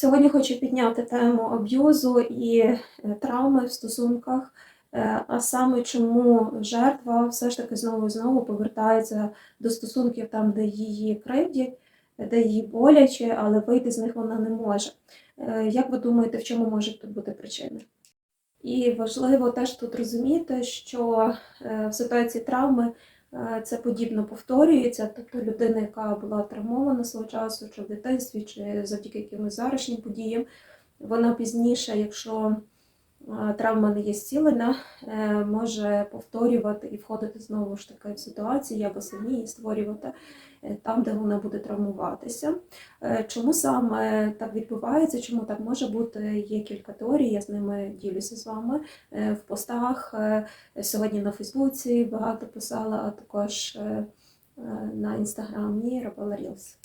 Сьогодні хочу підняти тему аб'юзу і е, травми в стосунках, е, а саме чому жертва все ж таки знову і знову повертається до стосунків там, де її кривдять, де їй боляче, але вийти з них вона не може. Е, Як ви думаєте, в чому можуть тут бути причини? І важливо теж тут розуміти, що в ситуації травми це подібно повторюється. Тобто людина, яка була травмована свого часу, чи в дитинстві, чи завдяки якимось заручним подіям, вона пізніше, якщо е, травма не є зцілена, е, може повторювати і входити знову ж таки в ситуації або самі і створювати е, там, де вона буде травмуватися. Е, Чому саме так відбувається? Чому так може бути? Є кілька теорій, я з ними ділюся з вами в постах. Сьогодні на Фейсбуці багато писала, а також на інстаграмі робила Reels.